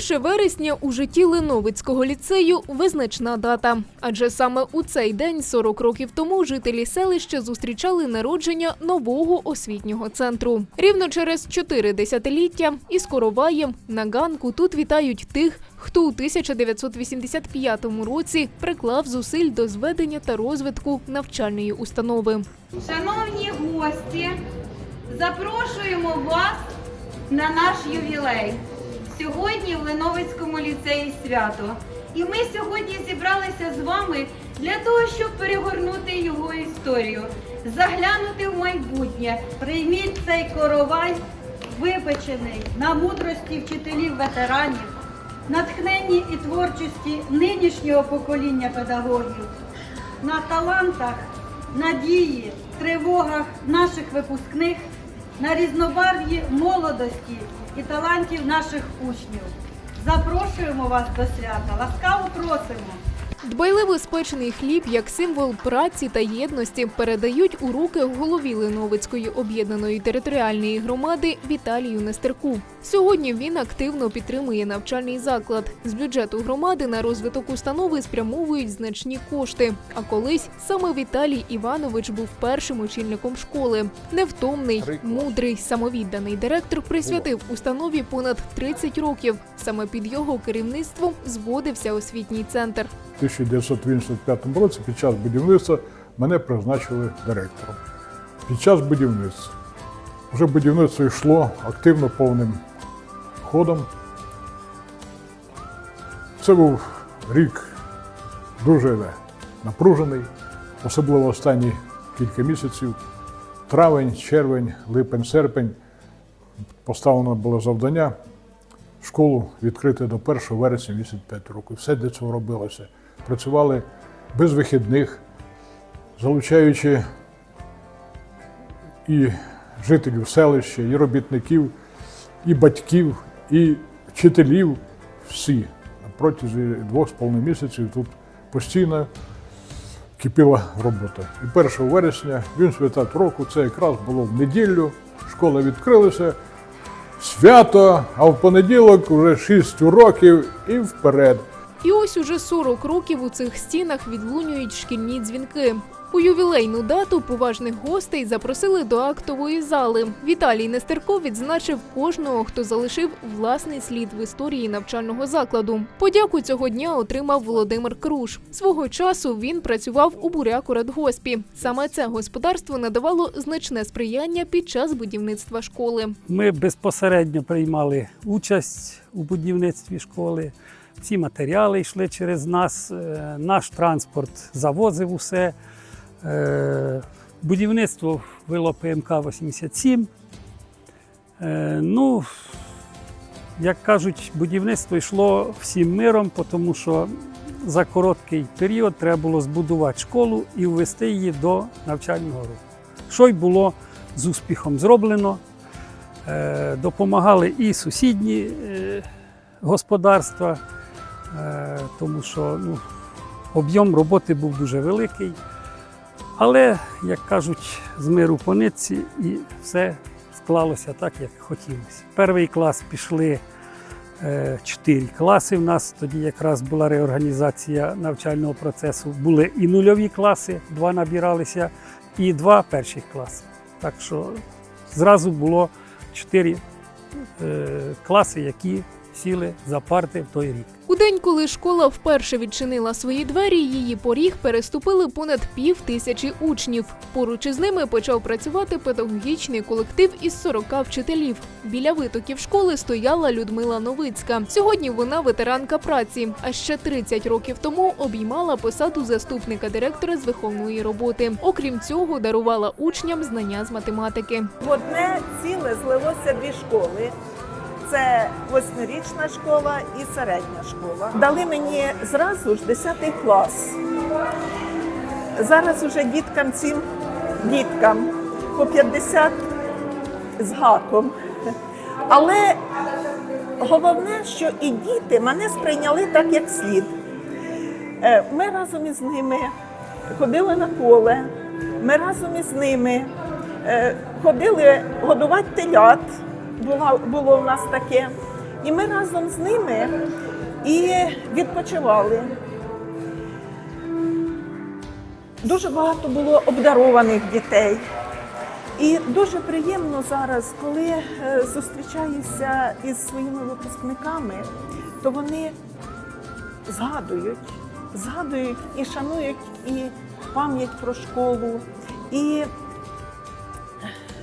1 вересня у житті Леновицького ліцею визначна дата. Адже саме у цей день, 40 років тому, жителі селища зустрічали народження нового освітнього центру. Рівно через чотири десятиліття із Короваєм на ганку тут вітають тих, хто у 1985 році приклав зусиль до зведення та розвитку навчальної установи. Шановні гості, запрошуємо вас на наш ювілей. Сьогодні в Леновицькому ліцеї свято. І ми сьогодні зібралися з вами для того, щоб перегорнути його історію, заглянути в майбутнє. Прийміть цей коровай, випечений на мудрості вчителів ветеранів, натхненні і творчості нинішнього покоління педагогів, на талантах, надії, тривогах наших випускних, на різнобарв'ї молодості і талантів наших учнів. Запрошуємо вас до свята, ласкаво просимо. Дбайливо спечений хліб як символ праці та єдності передають у руки голові Леновицької об'єднаної територіальної громади Віталію Нестерку. Сьогодні він активно підтримує навчальний заклад. З бюджету громади на розвиток установи спрямовують значні кошти. А колись саме Віталій Іванович був першим очільником школи. Невтомний, мудрий, самовідданий директор присвятив установі понад 30 років. Саме під його керівництвом зводився освітній центр. У 1985 році під час будівництва мене призначили директором. Під час будівництва вже будівництво йшло активно повним ходом. Це був рік дуже напружений, особливо останні кілька місяців. Травень, червень, липень, серпень поставлено було завдання школу відкрити до 1 вересня 85 року. Все для цього робилося. Працювали без вихідних, залучаючи і жителів селища, і робітників, і батьків, і вчителів. Всі протязі двох з половиною місяців тут постійно кипіла робота. І 1 вересня, він святат року, це якраз було в неділю, школа відкрилася, свято, а в понеділок вже 6 уроків і вперед. І ось уже 40 років у цих стінах відлунюють шкільні дзвінки. У ювілейну дату поважних гостей запросили до актової зали. Віталій Нестерко відзначив кожного, хто залишив власний слід в історії навчального закладу. Подяку цього дня отримав Володимир Круш. Свого часу він працював у буряку радгоспі. Саме це господарство надавало значне сприяння під час будівництва школи. Ми безпосередньо приймали участь у будівництві школи. Всі матеріали йшли через нас, е, наш транспорт завозив усе. Е, Будівництво вело ПМК 87. Е, Ну, як кажуть, будівництво йшло всім миром, тому що за короткий період треба було збудувати школу і ввести її до навчального року. Що й було з успіхом зроблено. Допомагали і сусідні господарства, тому що ну, об'єм роботи був дуже великий. Але, як кажуть, з миру по нитці і все склалося так, як хотілося. Перший клас пішли е, чотири класи. У нас тоді якраз була реорганізація навчального процесу. Були і нульові класи, два набиралися, і два перших класи. Так що зразу було чотири е, класи, які сіли за парти в той рік. У день, коли школа вперше відчинила свої двері, її поріг переступили понад пів тисячі учнів. Поруч із ними почав працювати педагогічний колектив із 40 вчителів. Біля витоків школи стояла Людмила Новицька. Сьогодні вона ветеранка праці, а ще 30 років тому обіймала посаду заступника директора з виховної роботи. Окрім цього, дарувала учням знання з математики. Одне ціле злилося дві школи. Це восьмирічна школа і середня школа. Дали мені зразу ж 10 клас. Зараз уже діткам цим діткам по 50 з гаком. Але головне, що і діти мене сприйняли так, як слід. Е, Ми разом із ними ходили на поле, ми разом із ними е, ходили годувати телят, було, було у нас таке. І ми разом з ними і відпочивали. Дуже багато було обдарованих дітей. І дуже приємно зараз, коли е, зустрічаюся із своїми випускниками, то вони згадують, згадують і шанують і пам'ять про школу, і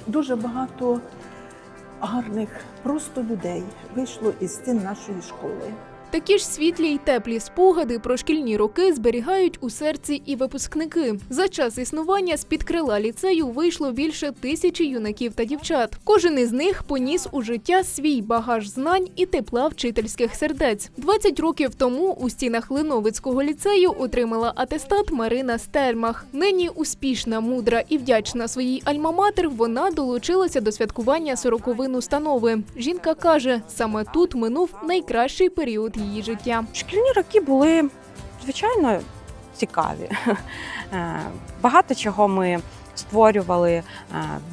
дуже багато гарних просто людей вийшло із стін нашої школи. Такі ж світлі й теплі спогади про шкільні роки зберігають у серці і випускники. За час існування з під крила ліцею вийшло більше тисячі юнаків та дівчат. Кожен із них поніс у життя свій багаж знань і тепла вчительських сердець. 20 років тому у стінах Линовицького ліцею отримала атестат Марина Стельмах. Нині успішна, мудра і вдячна своїй альма-матер. Вона долучилася до святкування сороковин установи. Жінка каже, саме тут минув найкращий період життя. Шкільні роки були звичайно цікаві. Е, Багато чого ми створювали, е,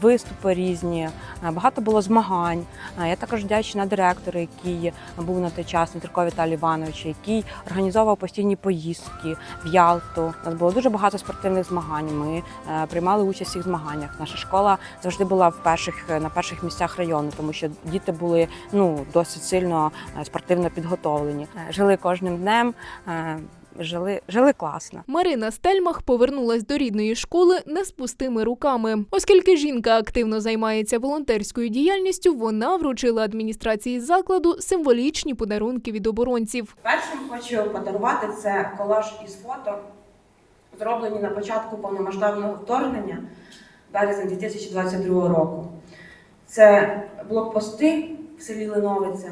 виступи різні, е, багато було змагань. Е, Я також вдячна директору, який був на той час Вітрко Віталій Іванович, який організовував постійні поїздки в Ялту. У нас було дуже багато спортивних змагань. Ми приймали участь у всіх змаганнях. Наша школа завжди була в перших на перших місцях району, тому що діти були ну досить сильно спортивно підготовлені. Жили кожним днем. Жили, жили класно. Марина Стельмах повернулась до рідної школи не з пустими руками. Оскільки жінка активно займається волонтерською діяльністю, вона вручила адміністрації закладу символічні подарунки від оборонців. Першим хочу подарувати це колаж із фото, зроблені на початку повномасштабного вторгнення, березень 2022 року. Це блокпости в селі Линовиця.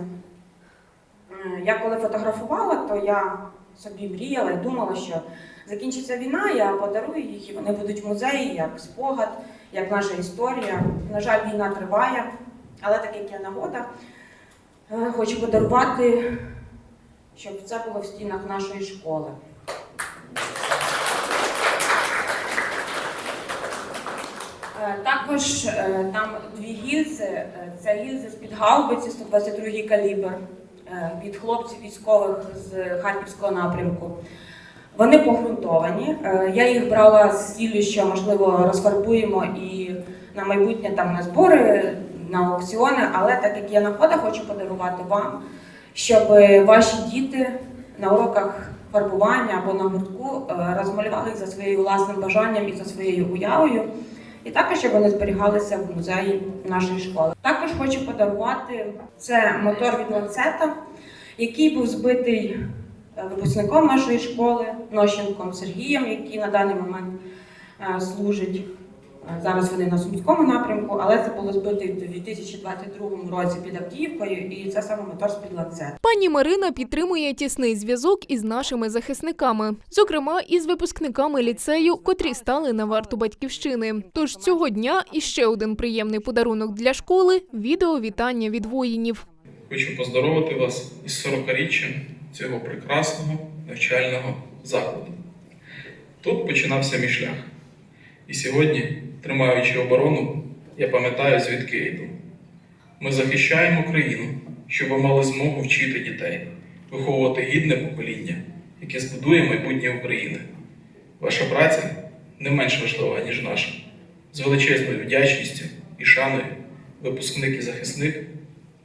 Е, Я коли фотографувала, то я собі мріяла і думала, що закінчиться війна, я подарую їх, і вони будуть в музеї як спогад, як наша історія. На жаль, війна триває, але так як є нагода, е, хочу подарувати щоб це було в стінах нашої школи. Е, Також е, там дві гільзи. Це гільзи з-під гаубиці 122 калібр від хлопців військових з Харківського напрямку. Вони погрунтовані. Е, Я їх брала з ціллю, що можливо розфарбуємо і на майбутнє там на збори, на аукціони, але так як є нагода, хочу подарувати вам щоб ваші діти на уроках фарбування або на гуртку е, розмалювали їх за своїм власним бажанням і за своєю уявою. І також щоб вони зберігалися в музеї нашої школи. Також хочу подарувати це мотор від ланцета, який був збитий е, випускником нашої школи, Нощенком Сергієм, який на даний момент е, служить. Е, Зараз вони на Сумському напрямку, але це було збито у 2022 році під Авдіївкою, і це саме мотор з-під ланцет. Пані Марина підтримує тісний зв'язок із нашими захисниками, зокрема із випускниками ліцею, котрі стали на варту батьківщини. Тож цього дня іще один приємний подарунок для школи відео вітання від воїнів. Хочу поздоровити вас із 40-річчям цього прекрасного навчального закладу. Тут починався мій шлях. І сьогодні, тримаючи оборону, я пам'ятаю, звідки я йду. Ми захищаємо країну, щоб ви мали змогу вчити дітей, виховувати гідне покоління, яке збудує майбутнє України. Ваша праця не менш важлива, ніж наша. З величезною вдячністю і шаною випускник і захисник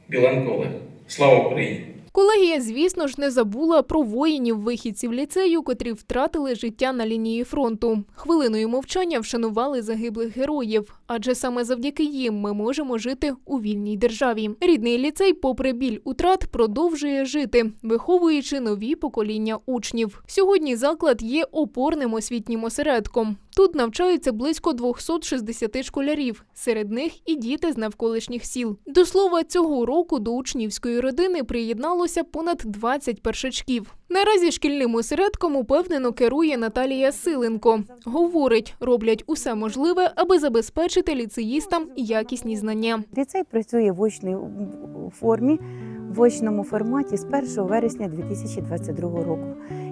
Біленко Олег. Слава Україні! Колегія, звісно ж, не забула про воїнів вихідців ліцею, котрі втратили життя на лінії фронту. Хвилиною мовчання вшанували загиблих героїв, адже саме завдяки їм ми можемо жити у вільній державі. Рідний ліцей, попри біль утрат, продовжує жити, виховуючи нові покоління учнів. Сьогодні заклад є опорним освітнім осередком. Тут навчаються близько 260 школярів, серед них і діти з навколишніх сіл. До слова, цього року до учнівської родини приєдналося понад 20 першачків. Наразі шкільним осередком упевнено керує Наталія Силенко. Говорить, роблять усе можливе, аби забезпечити ліцеїстам якісні знання. Ліцей працює в очній формі в очному форматі з 1 вересня 2022 року.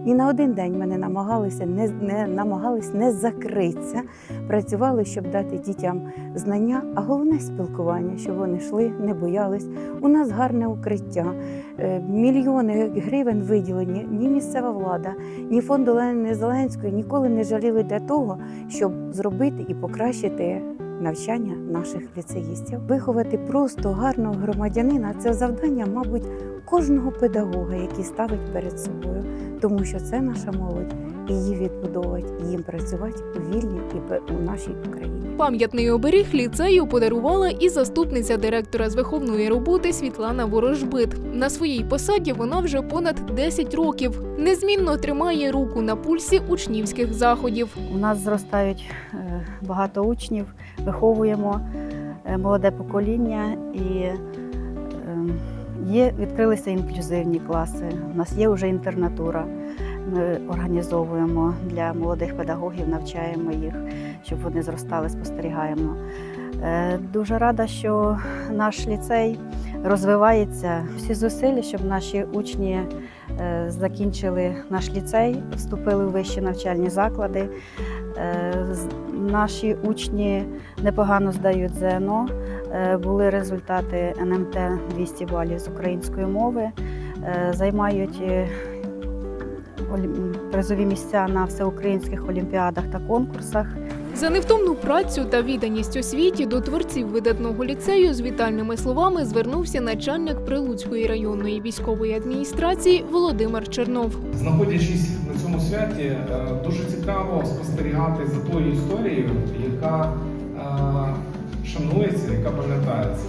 Ні на один день ми не намагалися не, не намагались не закритися, працювали, щоб дати дітям знання, а головне спілкування, щоб вони йшли, не боялись. У нас гарне укриття, е, мільйони гривень виділені. Ні місцева влада, ні фонд Олени Зеленської ніколи не жаліли для того, щоб зробити і покращити навчання наших ліцеїстів. Виховати просто гарного громадянина це завдання, мабуть, кожного педагога, який ставить перед собою, тому що це наша молодь, її відбудовувати, їм працювати у вільній і у нашій Україні. Пам'ятний оберіг ліцею подарувала і заступниця директора з виховної роботи Світлана Ворожбит. На своїй посаді вона вже понад 10 років. Незмінно тримає руку на пульсі учнівських заходів. У нас зростають е, багато учнів, виховуємо е, молоде покоління і е, є, відкрилися інклюзивні класи. У нас є вже інтернатура. Ми організовуємо для молодих педагогів, навчаємо їх, щоб вони зростали, спостерігаємо. Е, Дуже рада, що наш ліцей розвивається. Всі зусилля, щоб наші учні е, закінчили наш ліцей, вступили в вищі навчальні заклади. Е, Наші учні непогано здають ЗНО. Були результати НМТ 200 балів з української мови. Займають призові місця на всеукраїнських олімпіадах та конкурсах. За невтомну працю та відданість освіті до творців видатного ліцею з вітальними словами звернувся начальник Прилуцької районної військової адміністрації Володимир Чернов. Знаходячись на цьому святі, е, дуже цікаво спостерігати за тою історією, яка е, шанується, яка пам'ятається.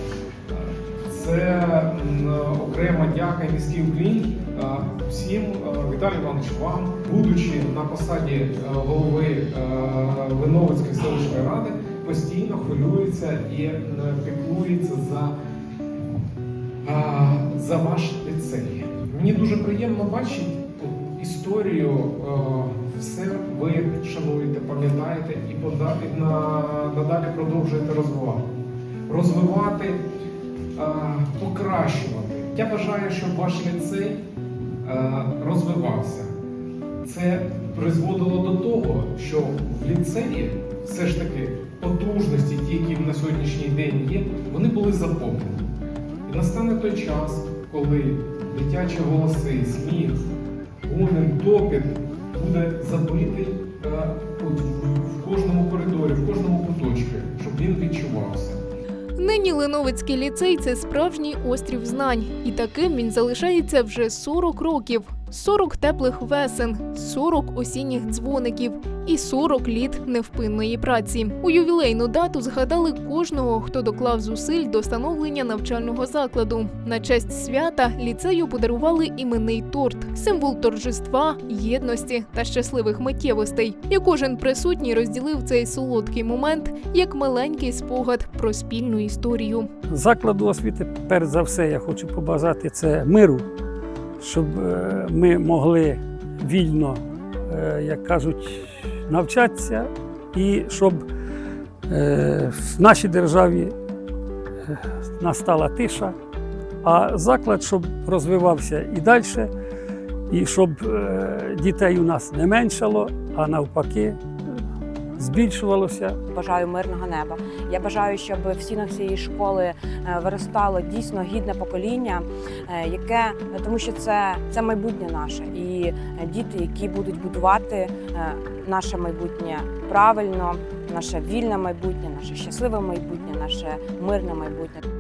Це окрема дяка і низький уклін е, всім Віталію Івановичу вам, будучи на посаді е, голови е, Леновицької селищної ради, постійно хвилюється і е, піклується за за ваш ліцей. Мені дуже приємно бачити історію. Все ви шануєте, пам'ятаєте і пода- і на, надалі продовжуєте розвивати. Розвивати, покращувати. Я бажаю, щоб ваш ліцей розвивався. Це призводило до того, що в ліцеї все ж таки потужності, ті, які на сьогоднішній день є, вони були заповнені. І настане той час, коли дитячі голоси, сміх, гомін, топіт буде забитий е, в кожному коридорі, в кожному куточку, щоб він відчувався. Нині Леновицький ліцей це справжній острів знань, і таким він залишається вже 40 років. 40 теплих весен, 40 осінніх дзвоників і 40 літ невпинної праці. У ювілейну дату згадали кожного, хто доклав зусиль до становлення навчального закладу. На честь свята ліцею подарували іменний торт, символ торжества, єдності та щасливих миттєвостей. І кожен присутній розділив цей солодкий момент як маленький спогад про спільну історію. Закладу освіти, перш за все, я хочу побажати це миру, щоб е, ми могли вільно, е, як кажуть, навчатися, і щоб е, в нашій державі настала тиша, а заклад, щоб розвивався і далі, і щоб дітей у нас не меншало, а навпаки збільшувалося. Бажаю мирного неба. Я бажаю, щоб в стінах цієї школи е, виростало дійсно гідне покоління, е, яке тому, що це, це майбутнє наше, і е, діти, які будуть будувати наше майбутнє правильно, наше вільне майбутнє, наше щасливе майбутнє, наше мирне майбутнє.